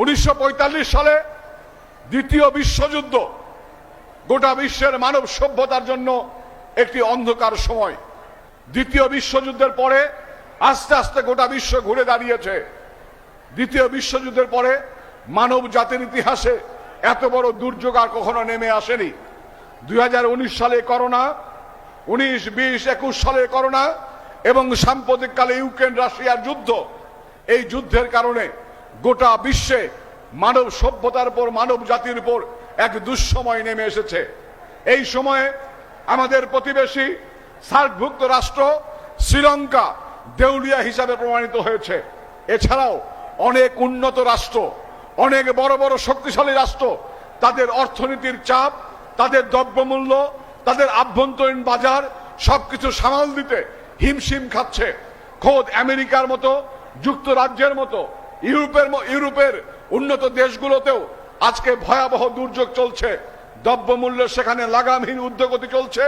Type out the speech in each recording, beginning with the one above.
উনিশশো পঁয়তাল্লিশ সালে দ্বিতীয় বিশ্বযুদ্ধ। গোটা বিশ্বের মানব সভ্যতার জন্য একটি অন্ধকার সময়। দ্বিতীয় বিশ্বযুদ্ধের পরে আস্তে আস্তে গোটা বিশ্ব ঘুরে দাঁড়িয়েছে। দ্বিতীয় বিশ্বযুদ্ধের পরে মানব জাতির ইতিহাসে এত বড় দুর্যোগ আর কখনো নেমে আসেনি। দুই হাজার উনিশ সালে করোনা, উনিশ, বিশ, একুশ সালে করোনা এবং সাম্প্রতিককালে ইউক্রেন রাশিয়ার যুদ্ধ। এই যুদ্ধের কারণে গোটা বিশ্বে মানব সভ্যতার উপর, মানব জাতির উপর এক দুঃসময় নেমে এসেছে। এই সময়ে আমাদের প্রতিবেশী সার্কভুক্ত রাষ্ট্র শ্রীলঙ্কা দেউলিয়া হিসাবে প্রমাণিত হয়েছে। এছাড়াও অনেক উন্নত রাষ্ট্র, অনেক বড় বড় শক্তিশালী রাষ্ট্র, তাদের অর্থনীতির চাপ, তাদের দ্রব্যমূল্য, তাদের আভ্যন্তরীণ বাজার সবকিছু সামাল দিতে হিমশিম খাচ্ছে। খোদ আমেরিকার মতো, যুক্তরাজ্যের মতো ইউরোপের ইউরোপের উন্নত দেশগুলোতেও আজকে ভয়াবহ দুর্যোগ চলছে। দ্রব্যমূল্য সেখানে লাগামহীন উদ্যোগতি চলছে।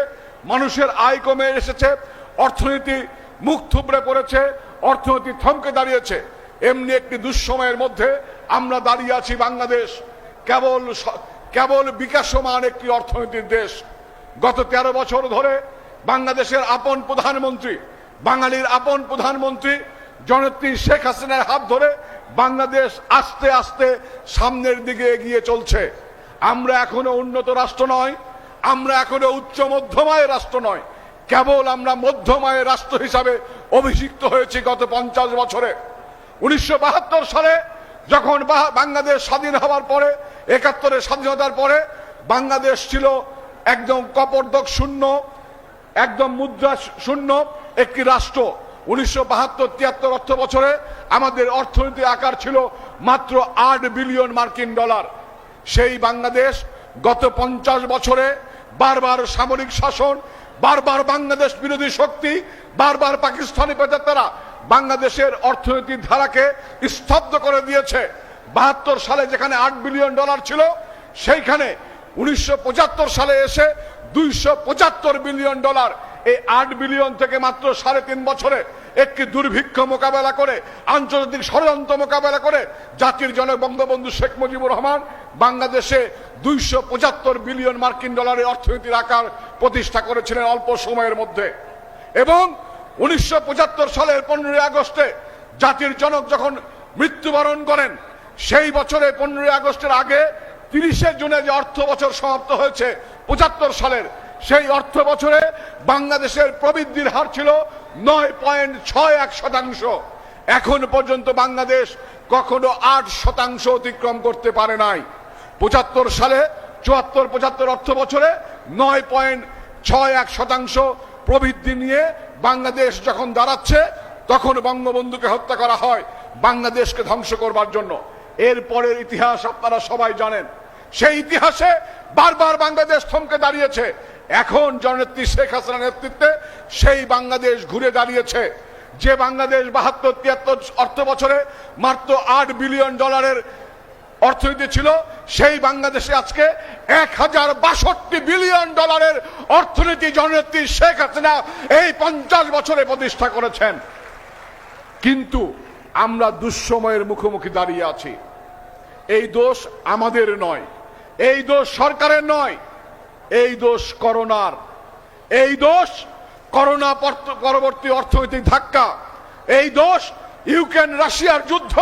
মানুষের আয় কমে এসেছে, অর্থনীতি মুখ থুবড়ে পড়েছে, অর্থনীতি থমকে দাঁড়িয়েছে। এমনি একটি দুঃসময়ের মধ্যে আমরা দাঁড়িয়ে আছি বাংলাদেশ, কেবল কেবল বিকাশমান একটি অর্থনীতির দেশ। গত তেরো বছর ধরে বাংলাদেশের আপন প্রধানমন্ত্রী, বাঙালির আপন প্রধানমন্ত্রী জনত্রী শেখ হাসিনার হাত ধরে বাংলাদেশ আস্তে আস্তে সামনের দিকে এগিয়ে চলছে। আমরা এখনও উন্নত রাষ্ট্র নয়, আমরা এখনও উচ্চ মধ্যমায়ের রাষ্ট্র নয়। কেবল আমরা মধ্যমায়ের রাষ্ট্র হিসাবে অভিষিক্ত হয়েছি গত পঞ্চাশ বছরে। উনিশশো বাহাত্তর সালে যখন বাংলাদেশ স্বাধীন হওয়ার পরে একাত্তরের স্বাধীনতার পরে, বাংলাদেশ ছিল একদম কপর্দক শূন্য, একদম মুদ্রা শূন্য একটি রাষ্ট্র। উনিশশো বাহাত্তর তিয়াত্তর অর্থ বছরে আমাদের অর্থনীতি আকার ছিল মাত্র আট বিলিয়ন মার্কিন ডলার। সেই বাংলাদেশ গত পঞ্চাশ বছরে বারবার সামরিক শাসন, বারবার বাংলাদেশ বিরোধী শক্তি, বারবার পাকিস্তানি পেতারা বাংলাদেশের অর্থনীতির ধারাকে স্তব্ধ করে দিয়েছে। বাহাত্তর সালে যেখানে আট বিলিয়ন ডলার ছিল, সেইখানে উনিশশো পঁচাত্তর সালে এসে দুইশো পঁচাত্তর বিলিয়ন ডলার এই আট বিলিয়ন থেকে মাত্র সাড়ে তিন বছরে একটি দুর্ভিক্ষ মোকাবেলা করে, আন্তর্জাতিক ষড়যন্ত্র মোকাবেলা করে জাতির জনক বঙ্গবন্ধু শেখ মুজিবুর রহমান বাংলাদেশে দুইশো পঁচাত্তর বিলিয়ন মার্কিন ডলারের অর্থনীতির আকার প্রতিষ্ঠা করেছিলেন অল্প সময়ের মধ্যে। এবং উনিশশো পঁচাত্তর সালের পনেরোই আগস্টে জাতির জনক যখন মৃত্যুবরণ করেন, সেই বছরে পনেরোই আগস্টের আগে তিরিশে জুনে যে অর্থ বছর সমাপ্ত হয়েছে, পঁচাত্তর সালের সেই অর্থ বছরে বাংলাদেশের প্রবৃদ্ধির হার ছিল নয় পয়েন্ট ছয় এক শতাংশ। এখন পর্যন্ত বাংলাদেশ কখনো আট শতাংশ অতিক্রম করতে পারে নাই। পঁচাত্তর সালে চুয়াত্তর পঁচাত্তর অর্থ বছরে নয় পয়েন্ট ছয় এক শতাংশ প্রবৃদ্ধি নিয়ে বাংলাদেশ যখন দাঁড়াচ্ছে, তখন বঙ্গবন্ধুকে হত্যা করা হয় বাংলাদেশকে ধ্বংস করবার জন্য। এরপরের ইতিহাস আপনারা সবাই জানেন। সেই ইতিহাসে বারবার বাংলাদেশ থমকে দাঁড়িয়েছে। এখন জননেত্রী শেখ হাসিনার নেতৃত্বে সেই বাংলাদেশ ঘুরে দাঁড়িয়েছে। যে বাংলাদেশ বাহাত্তর, তিয়াত্তর অর্থ বছরে মাত্র আট বিলিয়ন ডলারের অর্থনীতি ছিল, সেই বাংলাদেশে আজকে এক হাজার বাষট্টি বিলিয়ন ডলারের অর্থনীতি জননেত্রী শেখ হাসিনা এই পঞ্চাশ বছরে প্রতিষ্ঠা করেছেন। কিন্তু আমরা দুঃসময়ের মুখোমুখি দাঁড়িয়ে আছি। এই দোষ আমাদের নয়। এই দোষ সরকারের নয়, এই দোষ করোনার। এই দোষ করোনা পরবর্তী অর্থনৈতিক ধাক্কা। এই দোষ ইউক্রেন রাশিয়ার যুদ্ধ।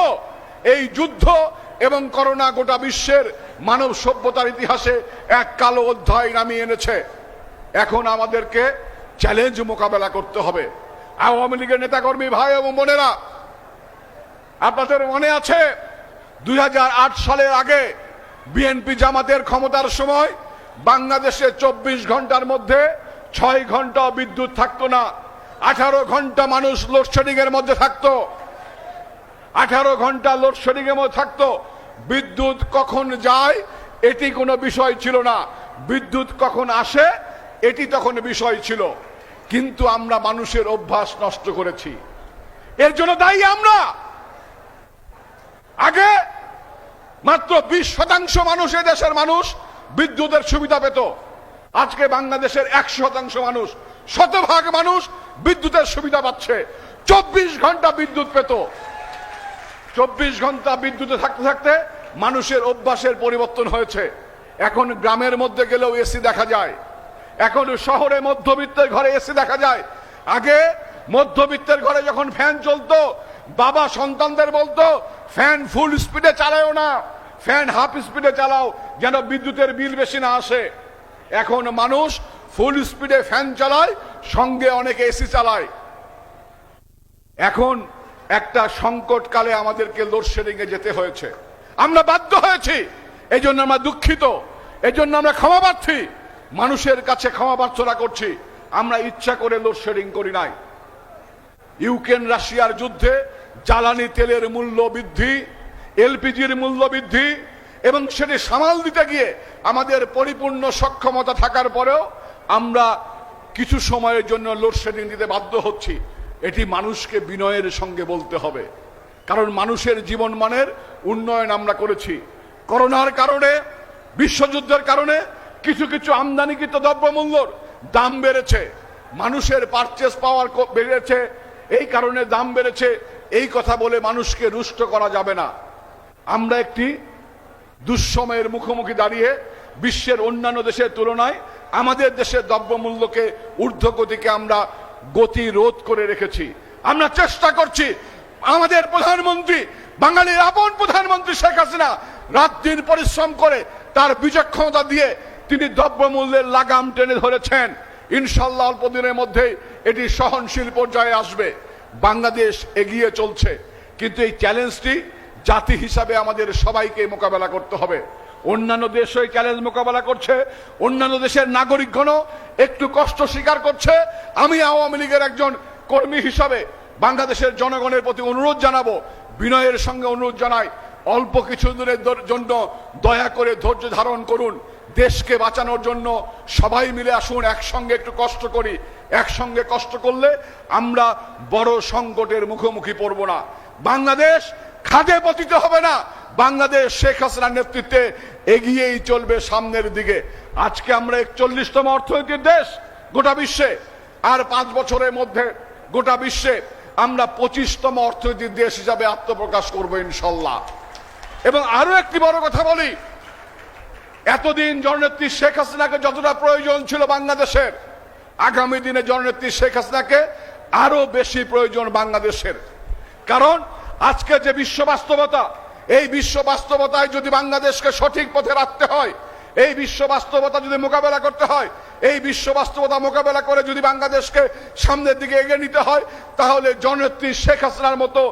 এই যুদ্ধ এবং করোনা গোটা বিশ্বের মানব সভ্যতার ইতিহাসে এক কালো অধ্যায় নামিয়ে এনেছে। এখন আমাদেরকে চ্যালেঞ্জ মোকাবেলা করতে হবে। আওয়ামী লীগের নেতাকর্মী ভাই এবং বোনেরা, আপনাদের মনে আছে দুই হাজার আট সালের আগে বিএনপি জামাতের ক্ষমতার সময় বাংলাদেশে চব্বিশ ঘণ্টার মধ্যে ছয় ঘণ্টা বিদ্যুৎ থাকতো না। আঠারো ঘণ্টা মানুষ লোডশেডিং এর মধ্যে থাকতো। আঠারো ঘণ্টা লোডশেডিং এর মধ্যে থাকতো। বিদ্যুৎ কখন যায়, এটি কোনো বিষয় ছিল না। বিদ্যুৎ কখন আসে, এটি তখন বিষয় ছিল। কিন্তু আমরা মানুষের অভ্যাস নষ্ট করেছি। এর জন্য দায়ী আমরা। আগে মাত্র বিশ শতাংশ মানুষ দেশের মানুষ বিদ্যুতের সুবিধা পেত। আজকে বাংলাদেশের একশো শতাংশ মানুষ, শতভাগ মানুষ বিদ্যুতের সুবিধা পাচ্ছে। চব্বিশ ঘণ্টা বিদ্যুৎ পেত। চব্বিশ ঘণ্টা বিদ্যুতে থাকতে থাকতে মানুষের অভ্যাসের পরিবর্তন হয়েছে। এখন গ্রামের মধ্যে গেলেও এসি দেখা যায়। এখন শহরে মধ্যবিত্তের ঘরে এসি দেখা যায়। আগে মধ্যবিত্তের ঘরে যখন ফ্যান চলতো, বাবা সন্তানদের বলতো ফ্যান ফুল স্পিডে চালাও না, ফ্যান হাফ স্পিডে চালাও, যেন বিদ্যুতের বিল বেশি না আসে। এখন মানুষ ফুল স্পিডে ফ্যান চালায়, সঙ্গে অনেকে এসি চালায়। এখন একটা সংকটকালে আমাদেরকে লোডশেডিং এ যেতে হয়েছে। আমরা বাধ্য হয়েছি এই জন্য আমরা দুঃখিত এই জন্য আমরা ক্ষমা প্রার্থী। মানুষের কাছে ক্ষমা প্রার্থনা করছি, আমরা ইচ্ছা করে লোডশেডিং করি নাই। ইউক্রেন রাশিয়ার যুদ্ধে জ্বালানি তেলের মূল্য বৃদ্ধি, এলপিজির মূল্য বৃদ্ধি, এবং সেটি সামাল দিতে গিয়ে আমাদের পরিপূর্ণ সক্ষমতা থাকার পরেও আমরা কিছু সময়ের জন্য লোডশেডিং দিতে বাধ্য হচ্ছি। এটি মানুষকে বিনয়ের সঙ্গে বলতে হবে। কারণ মানুষের জীবনমানের উন্নয়ন আমরা করেছি। করোনার কারণে, বিশ্বযুদ্ধের কারণে কিছু কিছু আমদানিকৃত দ্রব্যমূল্যর দাম বেড়েছে। মানুষের পারচেস পাওয়ার বেড়েছে। এই কারণে দাম বেড়েছে। এই কথা বলে মানুষকে রুষ্ট করা যাবে না। আমরা একটি দুঃসময়ের মুখোমুখি দাঁড়িয়ে বিশ্বের অন্যান্য দেশের তুলনায় আমাদের দেশের দ্রব্যমূল্যকে ঊর্ধ্বগতিকে আমরা গতি রোধ করে রেখেছি। আমরা চেষ্টা করছি আমাদের প্রধানমন্ত্রী, বাঙালির আপন প্রধানমন্ত্রী শেখ হাসিনা রাত দিন পরিশ্রম করে তার বিচক্ষণতা দিয়ে তিনি দ্রব্যমূল্যের লাগাম টেনে ধরেছেন। ইনশাল্লাহ অল্প দিনের মধ্যে এটি সহনশীল পর্যায়ে আসবে। বাংলাদেশ এগিয়ে চলছে। কিন্তু এই চ্যালেঞ্জটি জাতি হিসাবে আমাদের সবাইকে মোকাবেলা করতে হবে। অন্যান্য দেশ ওই চ্যালেঞ্জ মোকাবেলা করছে। অন্যান্য দেশের নাগরিকগণও একটু কষ্ট স্বীকার করছে। আমি আওয়ামী লীগের একজন কর্মী হিসাবে বাংলাদেশের জনগণের প্রতি অনুরোধ জানাব। বিনয়ের সঙ্গে অনুরোধ জানাই, অল্প কিছু দিনের জন্য দয়া করে ধৈর্য ধারণ করুন। দেশকে বাঁচানোর জন্য সবাই মিলে আসুন, একসঙ্গে একটু কষ্ট করি। একসঙ্গে কষ্ট করলে আমরা বড় সংকটের মুখোমুখি পড়ব না। বাংলাদেশ খাদে পতিত হবে না। বাংলাদেশ শেখ হাসিনার নেতৃত্বে এগিয়েই চলবে সামনের দিকে। আজকে আমরা একচল্লিশতম অর্থনৈতিক দেশ গোটা বিশ্বে। আর পাঁচ বছরের মধ্যে গোটা বিশ্বে আমরা পঁচিশতম অর্থনৈতিক দেশ হিসাবে আত্মপ্রকাশ করব ইনশাল্লাহ। এবং আরও একটি বড় কথা বলি, এতদিন জননেত্রী শেখ হাসিনাকে যতটা প্রয়োজন ছিল বাংলাদেশের আগামী দিনে জননেত্রী শেখ হাসিনাকে আরও বেশি প্রয়োজন বাংলাদেশের। কারণ আজকে যে বিশ্ব বাস্তবতা, এই বিশ্ব বাস্তবতায় যদি বাংলাদেশকে সঠিক পথে রাখতে হয়, এই বিশ্ব বাস্তবতা যদি মোকাবেলা করতে হয়, এই বিশ্ব বাস্তবতা মোকাবেলা করে যদি বাংলাদেশকে সামনের দিকে এগিয়ে নিতে হয়, তাহলে জননেত্রী শেখ হাসিনার মতো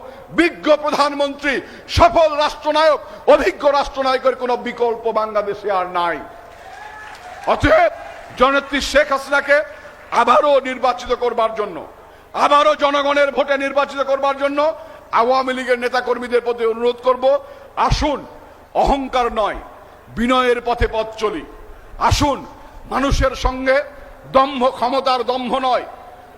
বিজ্ঞ প্রধানমন্ত্রী, সফল রাষ্ট্রনায়ক, অভিজ্ঞ রাষ্ট্রনায়কের কোনো বিকল্প বাংলাদেশে আর নাই। অতএব জননেত্রী শেখ হাসিনাকে আবারও নির্বাচিত করবার জন্য, আবারও জনগণের ভোটে নির্বাচিত করবার জন্য আওয়ামী লীগের নেতাকর্মীদের প্রতি অনুরোধ করব, আসুন, অহংকার নয়, বিনয়ের পথে পথ চলি। আসুন, মানুষের সঙ্গে দম্ভ, ক্ষমতার দম্ভ নয়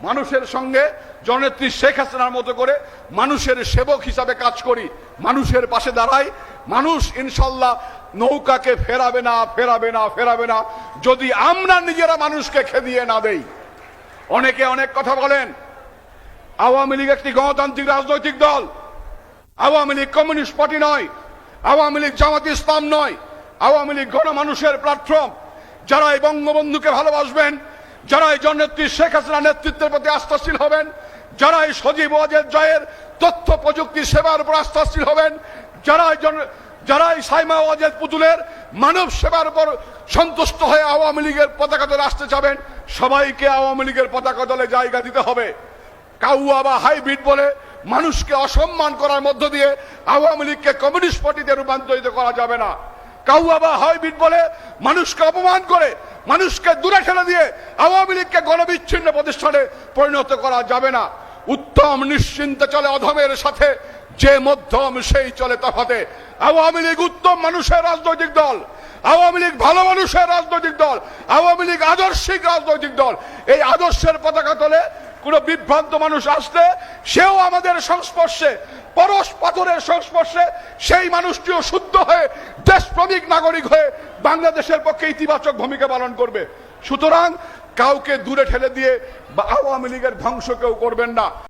মানুষের সঙ্গে জননেত্রী শেখ হাসিনার মতো করে মানুষের সেবক হিসাবে কাজ করি, মানুষের পাশে দাঁড়াই, মানুষ ইনশাল্লাহ নৌকাকে ফেরাবে না ফেরাবে না ফেরাবে না, যদি আমরা নিজেরা মানুষকে খেদিয়ে না দেই। অনেকে অনেক কথা বলেন, আওয়ামী লীগ একটি গণতান্ত্রিক রাজনৈতিক দল, আওয়ামী লীগ কমিউনিস্ট পার্টি নয়, আওয়ামী লীগ জামাত ইসলাম নয়, আওয়ামী লীগ গণমানুষের প্ল্যাটফর্ম, যারা এই বঙ্গবন্ধুকে ভালোবাসবেন যারা এই জননেত্রী শেখ হাসিনা নেতৃত্বের প্রতি আস্থাশীল হবেন, যারা এই সজীব ওয়াজের জয়ের তথ্য প্রযুক্তি সেবার উপর আস্থাশীল হবেন, যারা যারা এই সাইমা ওয়াজেদ পুতুলের মানব সেবার উপর সন্তুষ্ট হয়ে আওয়ামী লীগের পতাকা দলে আসতে চাবেন সবাইকে আওয়ামী লীগের পতাকা দলে জায়গা দিতে হবে। কাউয়া বা হাইব্রিড বলে মানুষকে অসম্মান করার মধ্য দিয়ে আওয়ামী লীগকে কমিউনিস্ট পার্টিতে রূপান্তরিত করা যাবে না। কাউয়া বা হাইব্রিড বলে মানুষকে অপমান করে মানুষকে দূরে ঠেলে দিয়ে আওয়ামী লীগকে গণবিচ্ছিন্ন প্রতিষ্ঠানে পরিণত করা যাবে না। উত্তম নিশ্চিন্তে চলে অধমের সাথে, যে মধ্যম সেই চলে তফাতে। আওয়ামী লীগ উত্তম মানুষের রাজনৈতিক দল, আওয়ামী লীগ ভালো মানুষের রাজনৈতিক দল, আওয়ামী লীগ আদর্শিক রাজনৈতিক দল। এই আদর্শের পতাকা তলে কোন বিভ্রান্ত মানুষ আসলে সেও আমাদের সংস্পর্শে পরশ পাথরের সংস্পর্শে সেই মানুষটিও শুদ্ধ হয়ে দেশপ্রমিক নাগরিক হয়ে বাংলাদেশের পক্ষে ইতিবাচক ভূমিকা পালন করবে। সুতরাং কাউকে দূরে ঠেলে দিয়ে বা আওয়ামী লীগের ধ্বংস কেউ করবেন না।